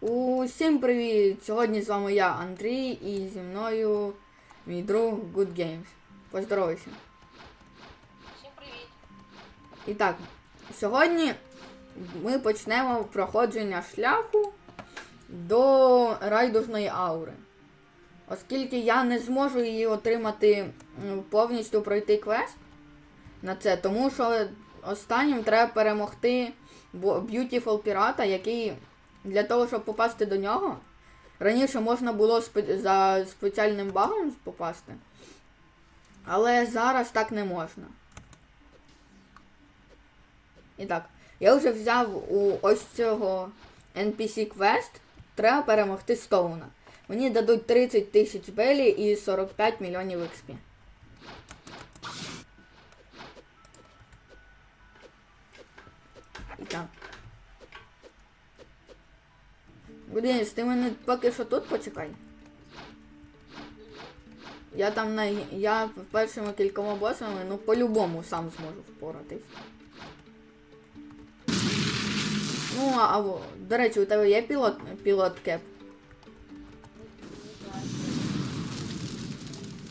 Усім привіт! Сьогодні з вами я, Андрій, і зі мною мій друг Good Games. Поздоровайся. Всім привіт. І так, сьогодні ми почнемо проходження шляху до райдужної аури. Оскільки я не зможу її отримати повністю пройти квест на це, тому що останнім треба перемогти Beautiful пірата, який для того, щоб попасти до нього, раніше можна було спе- за спеціальним багом попасти. Але зараз так не можна. І так, я вже взяв у ось цього NPC квест. Треба перемогти Стоуна. Мені дадуть 30 тисяч белі і 45 мільйонів XP. І так. Будинець, ти мене поки що тут почекай. Я там на. Я першими кількома босами, ну по-любому сам зможу впоратись. Ну, а, до речі, у тебе є пілот, пілот кеп?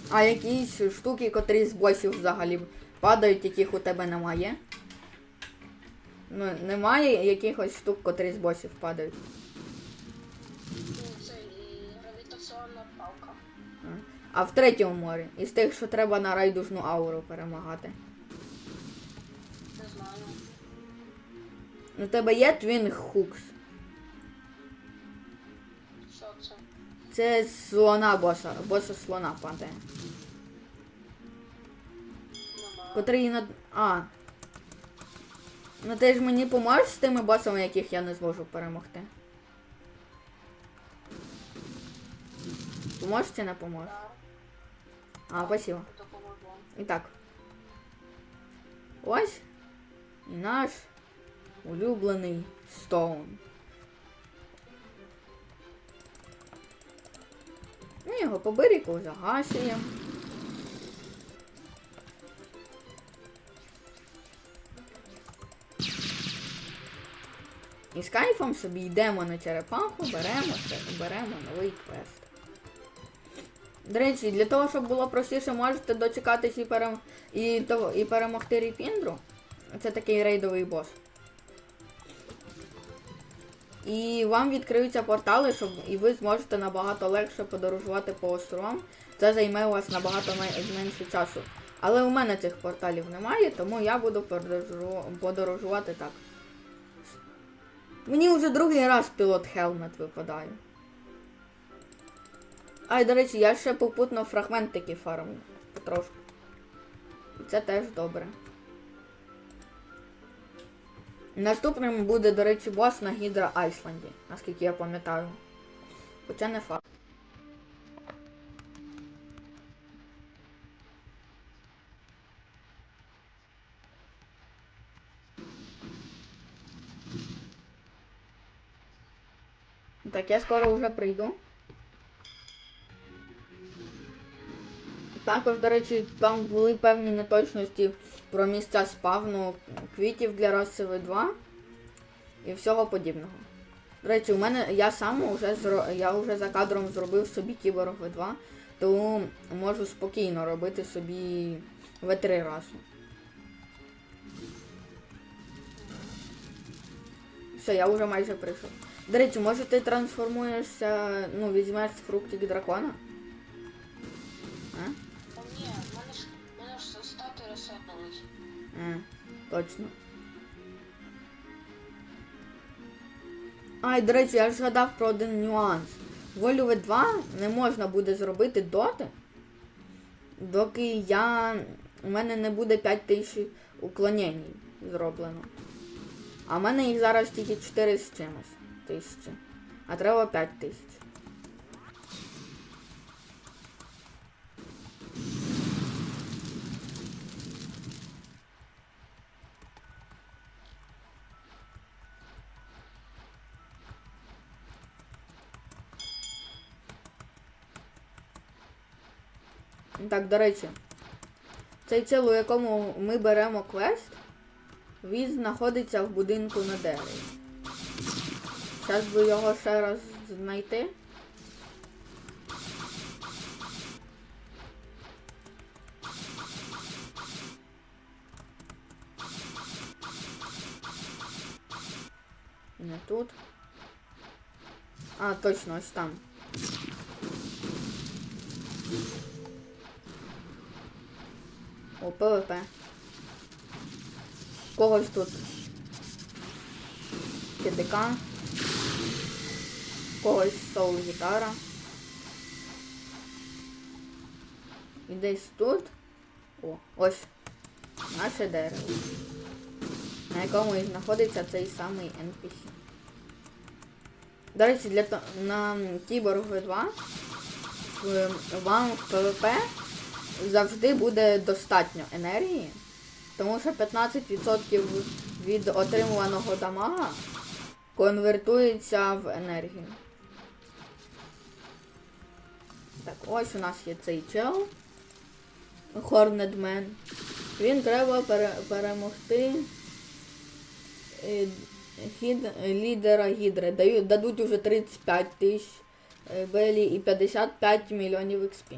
А якісь штуки, котрі з босів взагалі падають, яких у тебе немає? Ну, немає якихось штук, котрі з босів падають. А. В третьому морі, із тих, що треба на райдужну ауру перемагати. Не знаю. У тебе є Twin Hooks. Що це? Це слона боса, боса слона падає. Котрий на. А. Ну ти ж мені поможеш з тими босами, яких я не зможу перемогти. Поможеш чи не поможеш? А, спасибо. допоможу. І так. Ось. І наш улюблений Стоун. Ми його по загасуємо. І з кайфом собі йдемо на черепаху, беремо, беремо новий квест. До речі, для того, щоб було простіше, можете дочекатись і, перем... і, то- і перемогти Ріпіндру. Це такий рейдовий бос. І вам відкриються портали, щоб і ви зможете набагато легше подорожувати по островам. Це займе у вас набагато менше часу. Але у мене цих порталів немає, тому я буду подорожу- подорожувати так. Мені вже другий раз пілот Хелмет випадає. А, і до речі, я ще попутно фрагментики фармлю. Потрошку. Це теж добре. Наступним буде, до речі, бос на Гідра Айсланді, наскільки я пам'ятаю. Хоча не факт. Так, я скоро вже прийду. Також, до речі, там були певні неточності про місця спавну квітів для раси 2 і всього подібного. До речі, у мене я сам вже я вже за кадром зробив собі кіборг В2, тому можу спокійно робити собі В3 расу. Все, я вже майже прийшов. До речі, може ти трансформуєшся, ну, візьмеш фруктик дракона? А? Е, точно. А, і до речі, я ж згадав про один нюанс. Волю В2 не можна буде зробити доти, доки я. У мене не буде 5000 уклонень зроблено. А в мене їх зараз тільки 4 з чимось тисячі. А треба 5 тисяч. Так, до речі, цей цел, у якому ми беремо квест, він знаходиться в будинку на дереві. Зараз би його ще раз знайти. Не тут. А, точно, ось там. О, ПВП. Когось тут. КДК. Когось соул гітара. І десь тут. О, ось. Наше дерево. На якому і знаходиться цей самий NPC. До речі, для на Кіборг 2 вам в ПВП завжди буде достатньо енергії, тому що 15% від отримуваного дамага конвертується в енергію. Так, ось у нас є цей чел. Man. Він треба пере- перемогти е, гід, лідера гідри. Дають, дадуть уже 35 тисяч е, белі і 55 мільйонів XP.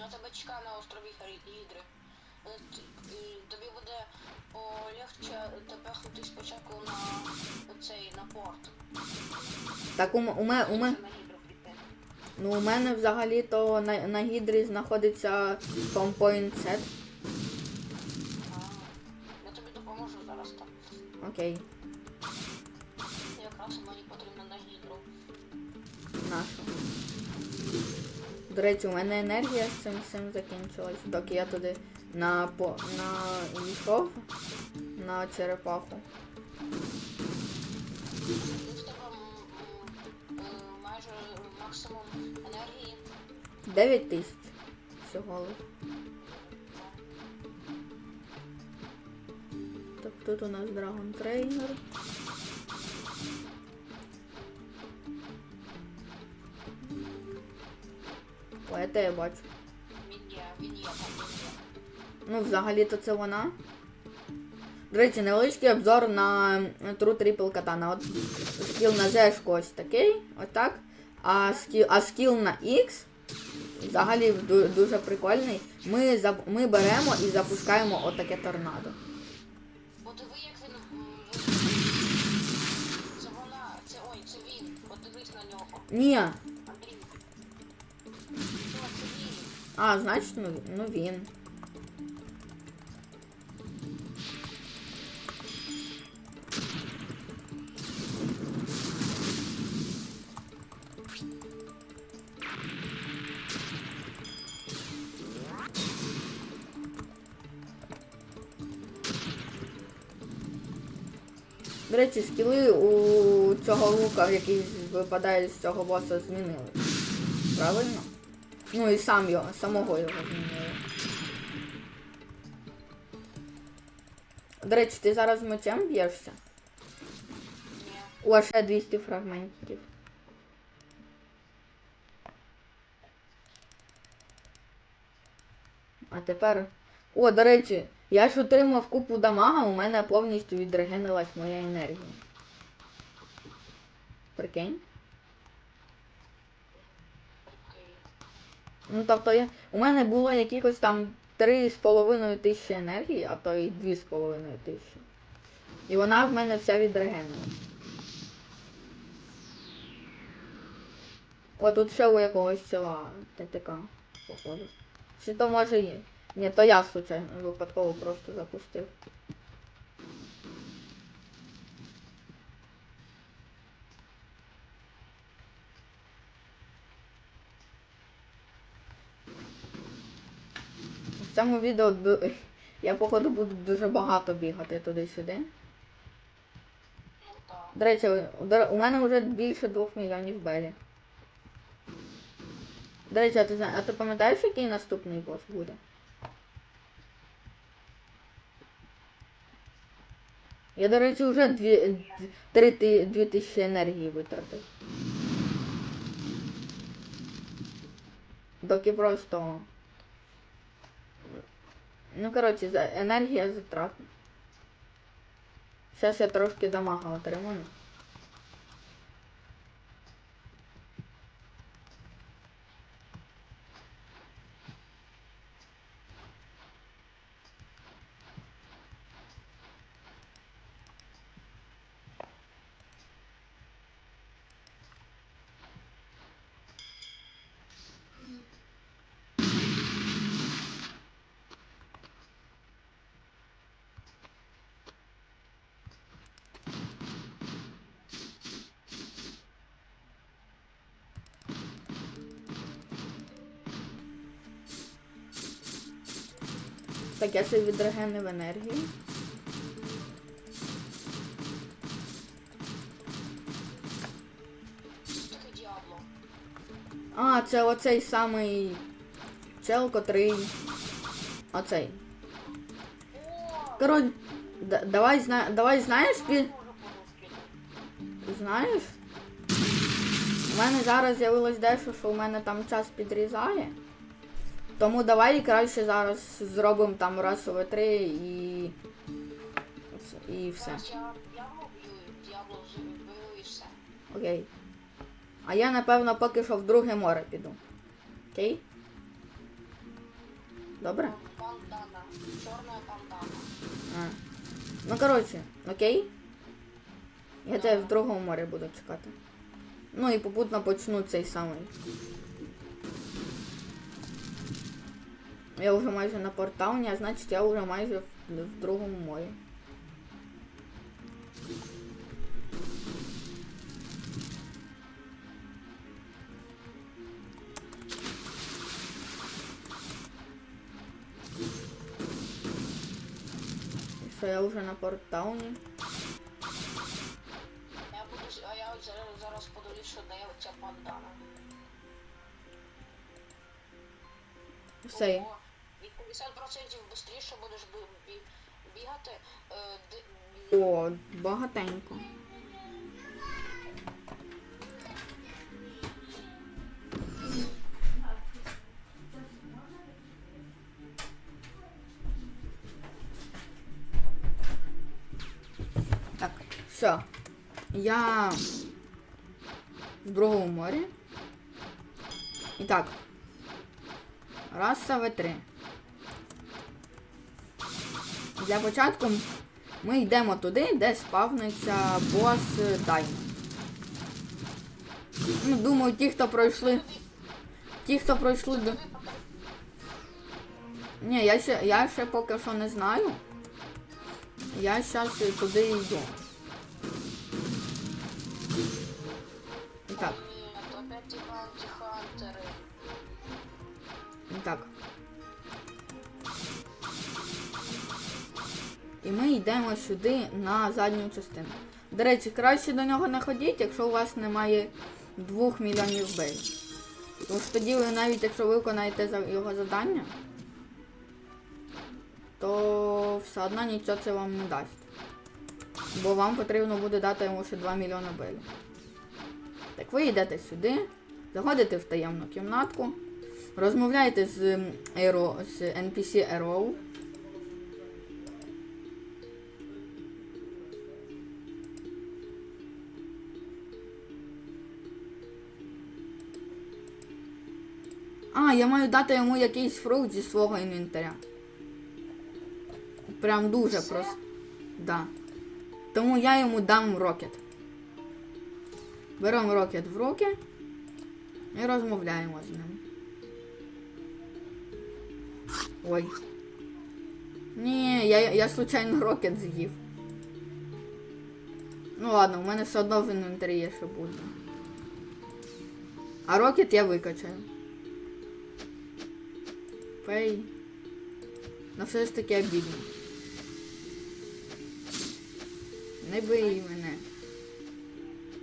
Я тебе чекаю на острові Гідри. Е, Тобі буде полегче тебе ходити спочатку на цей на порт. Так у, м- у, ме- ну, у мене взагалі-то на, на гідрі знаходиться компойнт сет. Я тобі допоможу зараз там. Окей, До речі, у мене енергія з цим всім закінчилась, доки я туди на, по, на йшов на черепаху. Майже максимум енергії. 9 тисяч всього. Так, тут у нас Dragon Trainer. О, я бачу. Ну, взагалі-то це вона. До речі, невеличкий обзор на True Triple Katana. От скіл на Z ось такий, отак. А скіл, а скіл на X взагалі дуже прикольний. Ми, зап- ми беремо і запускаємо отаке торнадо. Подиви, як він. Це вона, це ой, це він. Подивись на нього. Ні. А, значить, ну, ну він. До речі, скіли у цього лука, який випадає з цього боса, змінили. Правильно? Ну і сам його, самого його змінили. До речі, ти зараз мечем б'єшся? О, ще 200 фрагментів. А тепер. О, до речі, я ж отримав купу дамага, у мене повністю відрегенилась моя енергія. Прикинь? Ну тобто я, у мене було якихось там 3,5 тисячі енергії, а то й 2,5 тисячі. І вона в мене вся відрегенила. О, тут ще у якогось села ТТК, походу. Чи то може є? Ні, то я случайно випадково просто запустив. Цьому відео я походу буду дуже багато бігати туди-сюди. До речі, у- мене вже більше 2 мільйонів белі. До речі, а ти, а ти пам'ятаєш, який наступний бос буде? Я, до речі, вже 2, 3, 2 тисячі енергії витратив. Доки просто. Ну, коротше, енергія затратна. Зараз я трошки дамага отримаю. Так, я ще відрегенив енергію. А, це оцей самий чел, котрий. Оцей. Король, да- давай зна... давай знаєш пі... можу подушки. Знаєш? У мене зараз з'явилось дещо, що у мене там час підрізає. Тому давай краще зараз зробимо там разове три і. І все. Окей. А я напевно поки що в друге море піду. Окей? Добре? Бандана. Чорна. А. Ну коротше, окей? Я тебе в другому морі буду чекати. Ну і попутно почну цей самий. Я вже майже на портауні, а значить я вже майже в, в другому морі. Що я вже на портауні? Я буду, а я зараз, подивлюсь, що дає оця бандана. Все. Ого, І 50% швидше будеш бі- бі- бігати. Е, О, багатенько. Так, все. Я в другому морі. І так. Раз, два, три. Для початку ми йдемо туди, де спавниться бос е, Ну, думаю, ті, хто пройшли. Ті, хто пройшли до. Ні, я ще, я ще поки що не знаю. Я зараз туди йду. Так, так. І ми йдемо сюди на задню частину. До речі, краще до нього не ходіть, якщо у вас немає 2 мільйонів бей. Тому що тоді ви навіть якщо виконаєте його завдання, то все одно нічого це вам не дасть. Бо вам потрібно буде дати йому ще 2 мільйони белів. Так ви йдете сюди, заходите в таємну кімнатку, розмовляєте з, Aero, з NPC Arrow. А, я маю дати йому якийсь фрукт зі свого інвентаря. Прям дуже просто. Да. Тому я йому дам рокет. Беремо рокет в руки і розмовляємо з ним. Ой. Ні, я, я случайно рокет з'їв. Ну ладно, у мене все одно в інвентарі є ще буде. А рокет я викачаю. Пей. Ну все ж таки обідно. Не бий мене.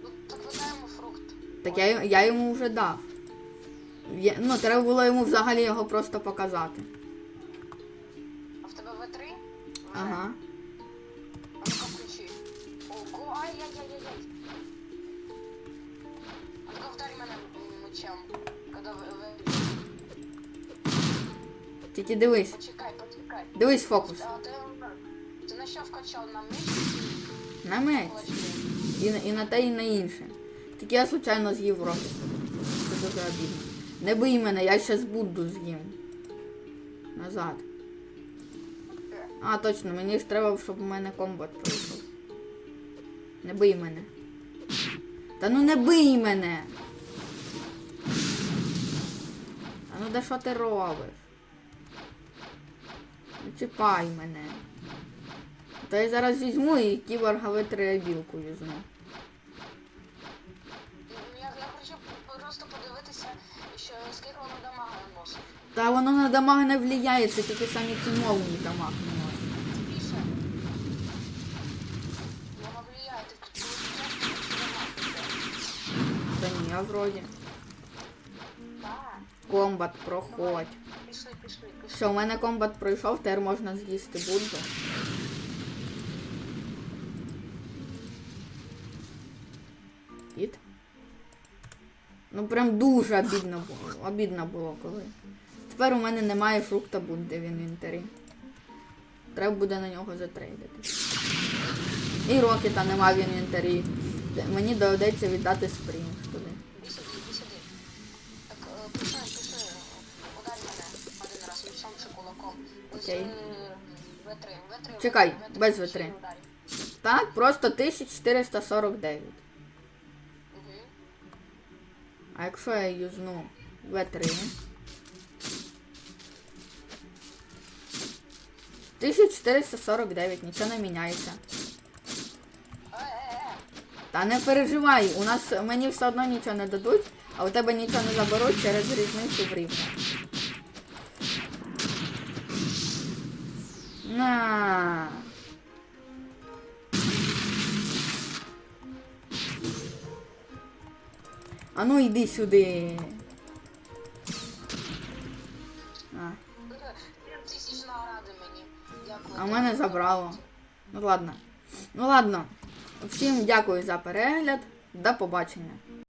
Ну, так видаємо фрукт. Так я, я йому вже дав. Я, ну, треба було йому взагалі його просто показати. А в тебе В3? Ага. А ну-ка включи. Ого, ай-яй-яй-яй. А ну-ка вдарь мене мечем. Когда ви... Тільки дивись. Почекай, почекай. Дивись фокус. А ти, ти на що вкачав? На меч? На меч. І, на- і на те, і на інше. Тільки я случайно з'їв рокет. Це дуже обідно. Не бий мене, я щас буду з'їм. Назад. А, точно, мені ж треба, щоб у мене комбат пройшов. Не бий мене. Та ну не бий мене. А ну да що ти робиш? Чіпай мене. Та я зараз візьму і кіборга витри білку візьму. Я, я хочу просто подивитися, що скільки воно дамага наносить. Та воно на дамаг не влияє, це тільки самі ці молнії дамаг наносять. Більше. Воно влияє, ти Та ні, я вроді. Так. Комбат проходь. Все, у мене комбат пройшов, тепер можна з'їсти Будду. Кіт. Ну прям дуже обідно було. Обідно було коли. Тепер у мене немає фрукта Будди в інвентарі. Треба буде на нього затрейдити. І рокета нема в інвентарі. Мені доведеться віддати спрінг Окей. е, В3, В3. Чекай, В3, без В3. Так, просто 1449. Мгм. А якщо я юзну В3? 1449, нічого не міняється. Та не переживай, у нас мені все одно нічого не дадуть, а у тебе нічого не заберуть через різницю в рівнях. На. А ну йди сюди. А, а в мене забрало. Ну ладно. Ну ладно. Всім дякую за перегляд. До побачення.